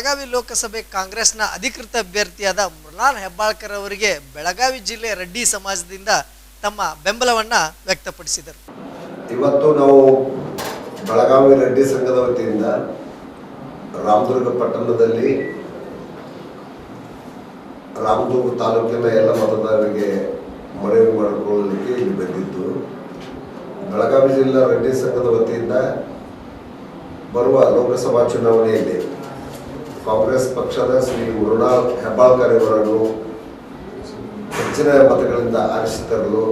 ಬೆಳಗಾವಿ ಲೋಕಸಭೆ ಕಾಂಗ್ರೆಸ್ನ ಅಧಿಕೃತ ಅಭ್ಯರ್ಥಿಯಾದ ಮೃಣಾಲ್ ಹೆಬ್ಬಾಳ್ಕರ್ ಅವರಿಗೆ ಬೆಳಗಾವಿ ಜಿಲ್ಲೆ ರೆಡ್ಡಿ ಸಮಾಜದಿಂದ ತಮ್ಮ ಬೆಂಬಲವನ್ನ ವ್ಯಕ್ತಪಡಿಸಿದರು. ಇವತ್ತು ನಾವು ಬೆಳಗಾವಿ ರೆಡ್ಡಿ ಸಂಘದ ವತಿಯಿಂದ ರಾಮದುರ್ಗ ಪಟ್ಟಣದಲ್ಲಿ ರಾಮದುರ್ಗ ತಾಲೂಕಿನ ಎಲ್ಲ ಮತದಾರರಿಗೆ ಮನವಿ ಮಾಡಿಕೊಳ್ಳಲಿಕ್ಕೆ ಇಲ್ಲಿ ಬಂದಿದ್ದು. ಬೆಳಗಾವಿ ಜಿಲ್ಲಾ ರೆಡ್ಡಿ ಸಂಘದ ವತಿಯಿಂದ ಬರುವ ಲೋಕಸಭಾ ಚುನಾವಣೆಯಲ್ಲಿ ಕಾಂಗ್ರೆಸ್ ಪಕ್ಷದ ಶ್ರೀ ಮೃಣಾಲ್ ಹೆಬ್ಬಾಳ್ಕರ್ ಅವರನ್ನು ಹೆಚ್ಚಿನ ಮತಗಳಿಂದ ಆರಿಸಿ ತರಲು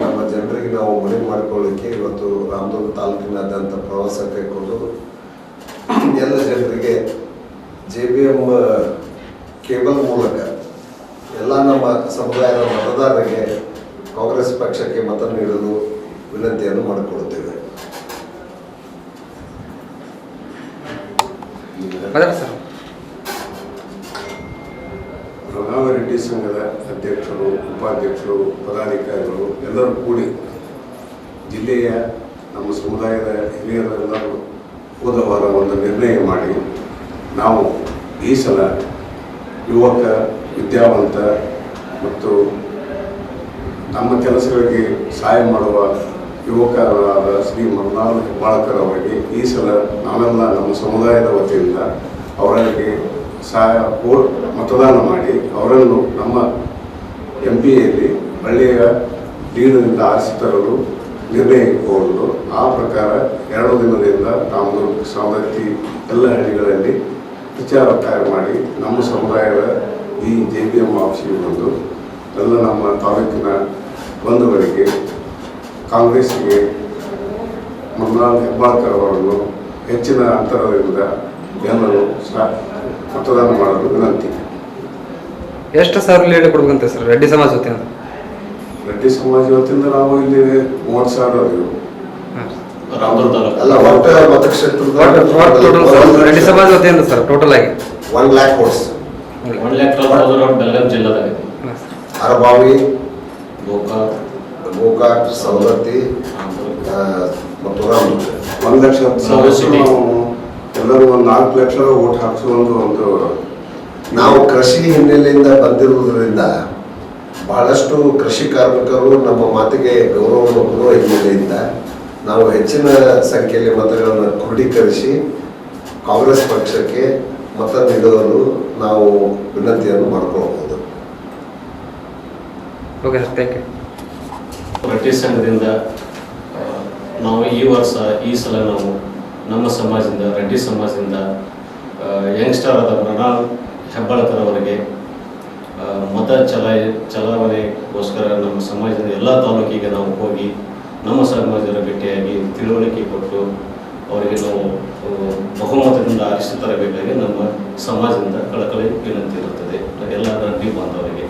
ನಮ್ಮ ಜನರಿಗೆ ನಾವು ಮನವಿ ಮಾಡಿಕೊಳ್ಳಿಕ್ಕೆ ಇವತ್ತು ರಾಮದುರ್ಗ ತಾಲೂಕಿನಾದ್ಯಂತ ಪ್ರವಾಸ ಕೈಗೊಂಡು ಎಲ್ಲ ಜನರಿಗೆ ಜೆ ಬಿ ಎಂ ಕೇಬಲ್ ಮೂಲಕ ಎಲ್ಲ ನಮ್ಮ ಸಮುದಾಯದ ಮತದಾರರಿಗೆ ಕಾಂಗ್ರೆಸ್ ಪಕ್ಷಕ್ಕೆ ಮತ ನೀಡಲು ವಿನಂತಿಯನ್ನು ಮಾಡಿಕೊಳ್ಳುತ್ತೇವೆ ಮಾತಾಡಿ ಸರ್. ಬೆಳಗಾವಿ ರೆಡ್ಡಿ ಸಂಘದ ಅಧ್ಯಕ್ಷರು, ಉಪಾಧ್ಯಕ್ಷರು, ಪದಾಧಿಕಾರಿಗಳು ಎಲ್ಲರೂ ಕೂಡಿ ಜಿಲ್ಲೆಯ ನಮ್ಮ ಸಮುದಾಯದ ಹಿರಿಯರೆಲ್ಲರೂ ಹೋದ ವಾರ ಒಂದು ನಿರ್ಣಯ ಮಾಡಿ ನಾವು ಈ ಸಲ ಯುವಕ, ವಿದ್ಯಾವಂತ ಮತ್ತು ನಮ್ಮ ಕೆಲಸಗಳಿಗೆ ಸಹಾಯ ಮಾಡುವ ಯುವಕರಾದ ಶ್ರೀ ಮರುನಾಲ್ ಹೆಬ್ಬಾಳ್ಕರ್ ಅವರಿಗೆ ಈ ಸಲ ನಾವೆಲ್ಲ ನಮ್ಮ ಸಮುದಾಯದ ವತಿಯಿಂದ ಅವರಿಗೆ ಸಹಾಯ ಮತದಾನ ಮಾಡಿ ಅವರನ್ನು ನಮ್ಮ ಎಂ ಪಿಯಲ್ಲಿ ಒಳ್ಳೆಯ ಲೀಡರಿಂದ ಆರಿಸಿ ತರಲು ನಿರ್ಣಯ ಆ ಪ್ರಕಾರ ಎರಡು ದಿನದಿಂದ ರಾಮದುರ್ಗ ಸವದತ್ತಿ ಎಲ್ಲ ಹಳ್ಳಿಗಳಲ್ಲಿ ವಿಚಾರ ಕಾರ್ಯ ಮಾಡಿ ನಮ್ಮ ಸಮುದಾಯದ ಈ ಜೆ ಪಿ ಎಂ ಆಫೀಸಿಗೆ ಬಂದು ಎಲ್ಲ ನಮ್ಮ ತಾಲೂಕಿನ ಬಂಧುಗಳಿಗೆ ಕಾಂಗ್ರೆಸ್ಗೆ ಮೃಣಾಲ್ ಹೆಬ್ಬಾಳ್ಕರ್ ಅವರನ್ನು ಹೆಚ್ಚಿನ ಅಂತರದಿಂದ ಸಹ ಮತದಾನ ಮಾಡಲು ವಿನಂತಿ. ಎಷ್ಟು ಸಾವಿರ ಲೀಡ್ ಕೊಡ್ಬೇಕಂತ ಸರ್ ರೆಡ್ಡಿ ಸಮಾಜ ವತಿಯಿಂದ? ರೆಡ್ಡಿ ಸಮಾಜ ವತಿಯಿಂದ ನಾವು ಇಲ್ಲಿ ಮೂವತ್ತು ಸಾವಿರ ಅಲ್ಲ ಒಟ್ಟ ಮತಕ್ಷೇತ್ರದ ರೆಡ್ಡಿ ಸಮಾಜ ವತಿಯಿಂದ ಸರ್ ಟೋಟಲ್ ಆಗಿ? One lakh votes one lakh Belagavi ಜಿಲ್ಲಾದಾಗ. Arabhavi Gokak. Gokak Savadatti ಮತ್ತು ಒಂದು ಲಕ್ಷ ಎಲ್ಲರೂ ಒಂದು ನಾಲ್ಕು ಲಕ್ಷ ಓಟ್ ಹಾಕಿಸುವ ಒಂದು ಒಂದು ನಾವು ಕೃಷಿ ಹಿನ್ನೆಲೆಯಿಂದ ಬಂದಿರುವುದರಿಂದ ಬಹಳಷ್ಟು ಕೃಷಿ ಕಾರ್ಮಿಕರು ನಮ್ಮ ಮಾತಿಗೆ ಗೌರವವನ್ನು ಕೊಡುವ ಹಿನ್ನೆಲೆಯಿಂದ ನಾವು ಹೆಚ್ಚಿನ ಸಂಖ್ಯೆಯಲ್ಲಿ ಮತಗಳನ್ನು ಕ್ರೋಢೀಕರಿಸಿ ಕಾಂಗ್ರೆಸ್ ಪಕ್ಷಕ್ಕೆ ಮತ ನೀಡಲು ನಾವು ವಿನಂತಿಯನ್ನು ಮಾಡಿಕೊಳ್ಳಬಹುದು okay sir thank you Reddy ಸಂಘದಿಂದ ನಾವು ಈ ವರ್ಷ ಈ ಸಲ ನಾವು ನಮ್ಮ ಸಮಾಜದಿಂದ, ರೆಡ್ಡಿ ಸಮಾಜದಿಂದ ಯಂಗ್ಸ್ಟರ್ ಆದ ಮೃಣಾಲ್ ಹೆಬ್ಬಾಳ್ಕರವರಿಗೆ ಮತ ಚಲಾಯ, ಚಲಾವಣೆಗೋಸ್ಕರ ನಮ್ಮ ಸಮಾಜದ ಎಲ್ಲ ತಾಲೂಕಿಗೆ ನಾವು ಹೋಗಿ, ನಮ್ಮ ಸಮಾಜದ ಭೇಟಿಯಾಗಿ ತಿಳುವಳಿಕೆ ಕೊಟ್ಟು, ಅವರಿಗೆ ನಾವು ಬಹುಮತದಿಂದ ಆರಿಸಿ ತರಬೇಕಾಗಿ ನಮ್ಮ ಸಮಾಜದಿಂದ ಕಳಕಳಿ ವಿನಂತಿ ಇರುತ್ತದೆ. ಎಲ್ಲ ರೆಡ್ಡಿ ಬಾಂಧವರಿಗೆ